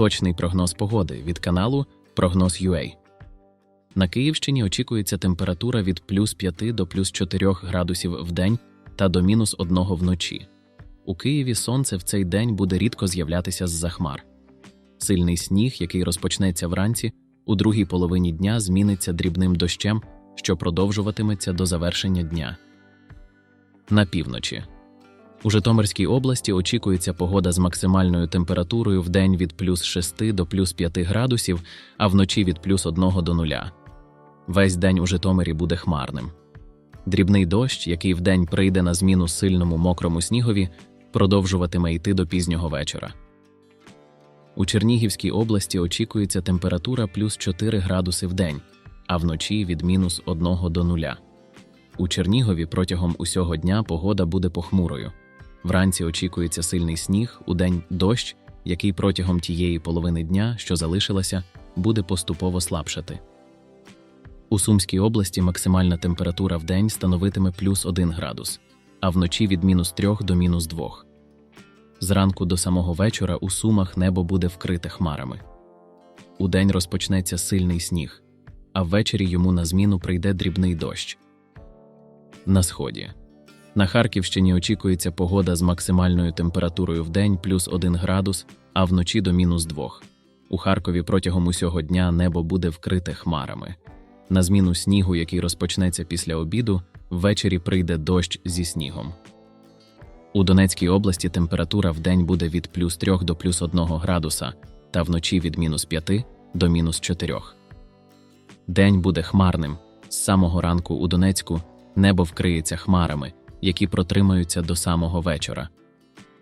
Точний прогноз погоди від каналу Прогноз UA. На Київщині очікується температура від плюс 5 до плюс 4 градусів в день та до мінус 1 вночі. У Києві сонце в цей день буде рідко з'являтися з-за хмар. Сильний сніг, який розпочнеться вранці, у другій половині дня зміниться дрібним дощем, що продовжуватиметься до завершення дня. На півночі. У Житомирській області очікується погода з максимальною температурою в день від плюс 6 до плюс 5 градусів, а вночі від плюс 1 до 0. Весь день у Житомирі буде хмарним. Дрібний дощ, який вдень прийде на зміну сильному мокрому снігові, продовжуватиме йти до пізнього вечора. У Чернігівській області очікується температура плюс 4 градуси в день, а вночі від мінус 1 до 0. У Чернігові протягом усього дня погода буде похмурою. Вранці очікується сильний сніг, удень дощ, який протягом тієї половини дня, що залишилася, буде поступово слабшати. У Сумській області максимальна температура в день становитиме плюс 1 градус, а вночі від мінус 3 до мінус 2. Зранку до самого вечора у Сумах небо буде вкрите хмарами. Удень розпочнеться сильний сніг, а ввечері йому на зміну прийде дрібний дощ. На сході. На Харківщині очікується погода з максимальною температурою в день плюс 1 градус, а вночі до мінус 2. У Харкові протягом усього дня небо буде вкрите хмарами. На зміну снігу, який розпочнеться після обіду, ввечері прийде дощ зі снігом. У Донецькій області температура в день буде від плюс 3 до плюс 1 градуса, та вночі від мінус 5 до мінус 4. День буде хмарним. З самого ранку у Донецьку небо вкриється хмарами, які протримаються до самого вечора.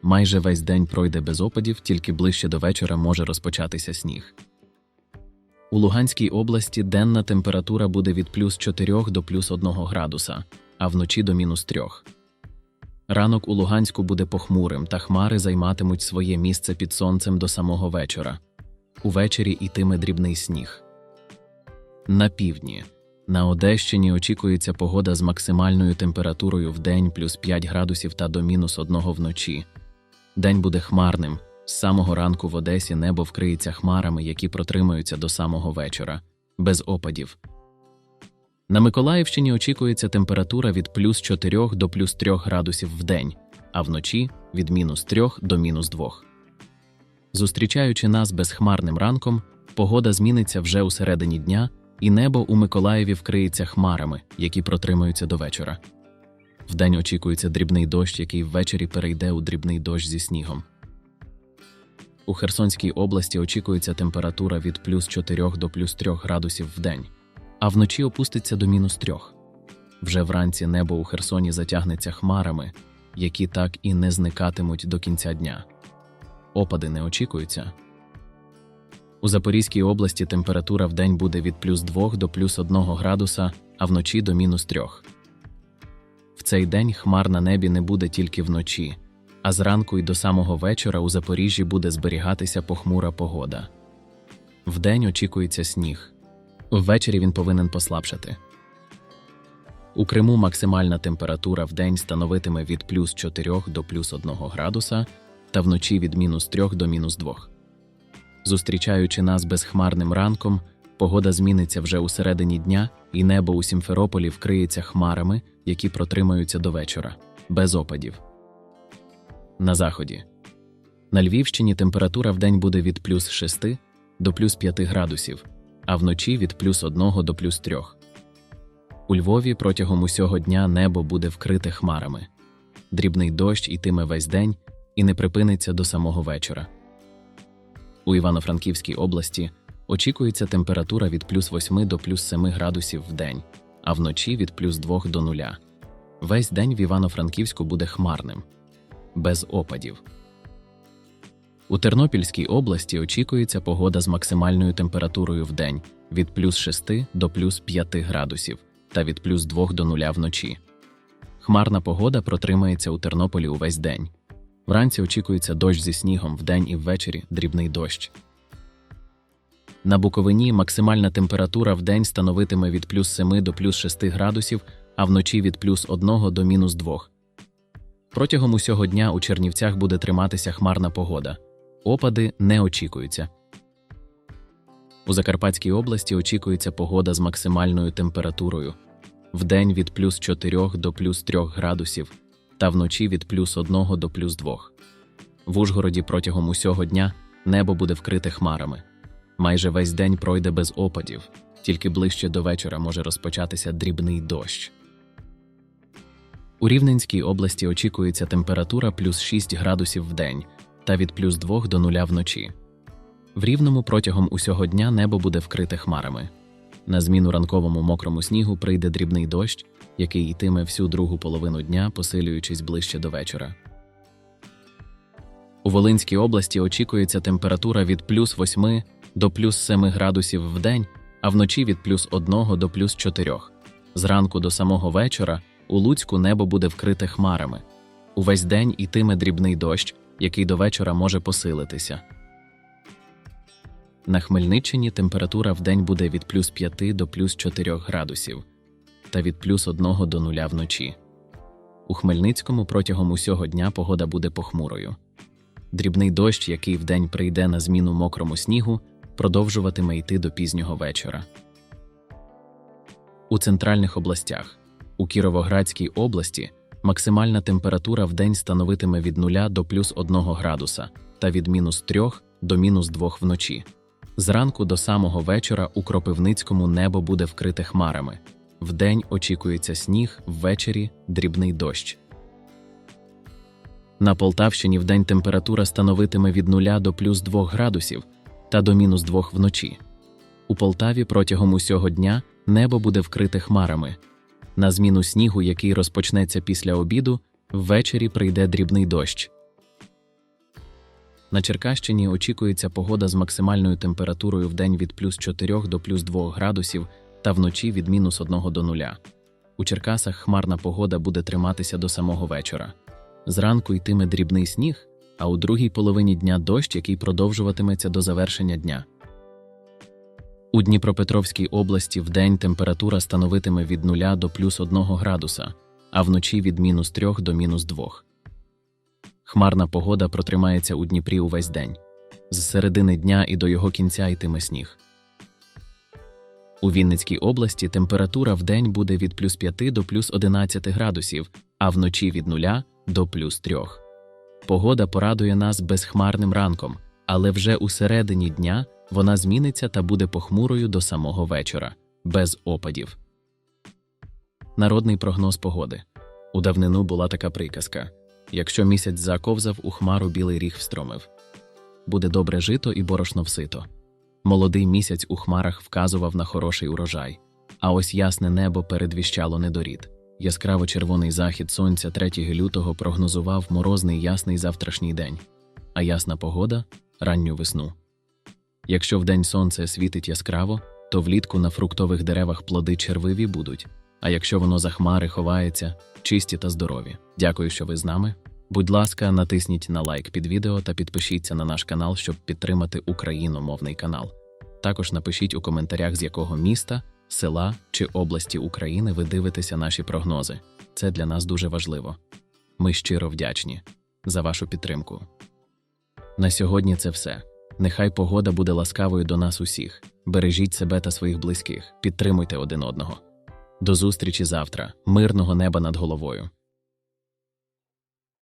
Майже весь день пройде без опадів, тільки ближче до вечора може розпочатися сніг. У Луганській області денна температура буде від плюс 4 до плюс 1 градуса, а вночі до мінус 3. Ранок у Луганську буде похмурим, та хмари займатимуть своє місце під сонцем до самого вечора. Увечері йтиме дрібний сніг. На півдні. На Одещині очікується погода з максимальною температурою в день плюс 5 градусів та до мінус 1 вночі. День буде хмарним. З самого ранку в Одесі небо вкриється хмарами, які протримаються до самого вечора, без опадів. На Миколаївщині очікується температура від плюс 4 до плюс 3 градусів в день, а вночі від мінус 3 до мінус 2. Зустрічаючи нас безхмарним ранком, погода зміниться вже у середині дня, і небо у Миколаєві вкриється хмарами, які протримаються до вечора. Вдень очікується дрібний дощ, який ввечері перейде у дрібний дощ зі снігом. У Херсонській області очікується температура від плюс 4 до плюс 3 градусів в день, а вночі опуститься до мінус 3. Вже вранці небо у Херсоні затягнеться хмарами, які так і не зникатимуть до кінця дня. Опади не очікуються. У Запорізькій області температура в день буде від плюс 2 до плюс 1 градуса, а вночі до мінус 3. В цей день хмар на небі не буде тільки вночі, а зранку і до самого вечора у Запоріжжі буде зберігатися похмура погода. Вдень очікується сніг. Ввечері він повинен послабшати. У Криму максимальна температура в день становитиме від плюс 4 до плюс 1 градуса та вночі від мінус 3 до мінус 2. Зустрічаючи нас безхмарним ранком, погода зміниться вже у середині дня, і небо у Сімферополі вкриється хмарами, які протримаються до вечора, без опадів. На заході. На Львівщині температура в день буде від плюс 6 до плюс 5 градусів, а вночі від плюс 1 до плюс 3. У Львові протягом усього дня небо буде вкрите хмарами. Дрібний дощ ітиме весь день і не припиниться до самого вечора. У Івано-Франківській області очікується температура від плюс 8 до плюс 7 градусів в день, а вночі від плюс 2 до 0. Весь день в Івано-Франківську буде хмарним, без опадів. У Тернопільській області очікується погода з максимальною температурою в день від плюс 6 до плюс 5 градусів та від плюс 2 до 0 вночі. Хмарна погода протримається у Тернополі увесь день. Вранці очікується дощ зі снігом вдень і ввечері дрібний дощ. На Буковині максимальна температура в день становитиме від плюс 7 до плюс 6 градусів, а вночі від плюс 1 до мінус 2. Протягом усього дня у Чернівцях буде триматися хмарна погода. Опади не очікуються. У Закарпатській області очікується погода з максимальною температурою вдень від плюс 4 до плюс 3 градусів та вночі від плюс 1 до плюс 2. В Ужгороді протягом усього дня небо буде вкрите хмарами. Майже весь день пройде без опадів, тільки ближче до вечора може розпочатися дрібний дощ. У Рівненській області очікується температура плюс 6 градусів в день та від плюс 2 до 0 вночі. В Рівному протягом усього дня небо буде вкрите хмарами. На зміну ранковому мокрому снігу прийде дрібний дощ, який йтиме всю другу половину дня, посилюючись ближче до вечора. У Волинській області очікується температура від плюс 8 до плюс 7 градусів в день, а вночі від плюс 1 до плюс 4. Зранку до самого вечора у Луцьку небо буде вкрите хмарами. Увесь день ітиме дрібний дощ, який до вечора може посилитися. На Хмельниччині температура в день буде від плюс 5 до плюс 4 градусів та від плюс 1 до 0 вночі. У Хмельницькому протягом усього дня погода буде похмурою. Дрібний дощ, який вдень прийде на зміну мокрому снігу, продовжуватиме йти до пізнього вечора. У центральних областях у Кіровоградській області максимальна температура в день становитиме від 0 до плюс 1 градуса та від мінус 3 до мінус 2 вночі. Зранку до самого вечора у Кропивницькому небо буде вкрите хмарами. Вдень очікується сніг, ввечері дрібний дощ. На Полтавщині вдень температура становитиме від 0 до плюс 2 градусів та до мінус 2 вночі. У Полтаві протягом усього дня небо буде вкрите хмарами. На зміну снігу, який розпочнеться після обіду, ввечері прийде дрібний дощ. На Черкащині очікується погода з максимальною температурою в день від плюс 4 до плюс 2 градусів та вночі від мінус 1 до 0. У Черкасах хмарна погода буде триматися до самого вечора. Зранку йтиме дрібний сніг, а у другій половині дня дощ, який продовжуватиметься до завершення дня. У Дніпропетровській області вдень температура становитиме від 0 до плюс 1 градуса, а вночі від мінус 3 до мінус 2. Хмарна погода протримається у Дніпрі увесь день. З середини дня і до його кінця йтиме сніг. У Вінницькій області температура в день буде від плюс 5 до плюс 11 градусів, а вночі від 0 до плюс 3. Погода порадує нас безхмарним ранком, але вже у середині дня вона зміниться та буде похмурою до самого вечора, без опадів. Народний прогноз погоди. У давнину була така приказка якщо місяць заковзав, у хмару білий ріг встромив. Буде добре жито і борошно всито. Молодий місяць у хмарах вказував на хороший урожай, а ось ясне небо передвіщало недорід. Яскраво червоний захід сонця 3 лютого прогнозував морозний ясний завтрашній день, а ясна погода ранню весну. Якщо вдень сонце світить яскраво, то влітку на фруктових деревах плоди червиві будуть, а якщо воно за хмари ховається, чисті та здорові. Дякую, що ви з нами. Будь ласка, натисніть на лайк під відео та підпишіться на наш канал, щоб підтримати україномовний канал. Також напишіть у коментарях, з якого міста, села чи області України ви дивитеся наші прогнози. Це для нас дуже важливо. Ми щиро вдячні за вашу підтримку. На сьогодні це все. Нехай погода буде ласкавою до нас усіх. Бережіть себе та своїх близьких, підтримуйте один одного. До зустрічі завтра, мирного неба над головою.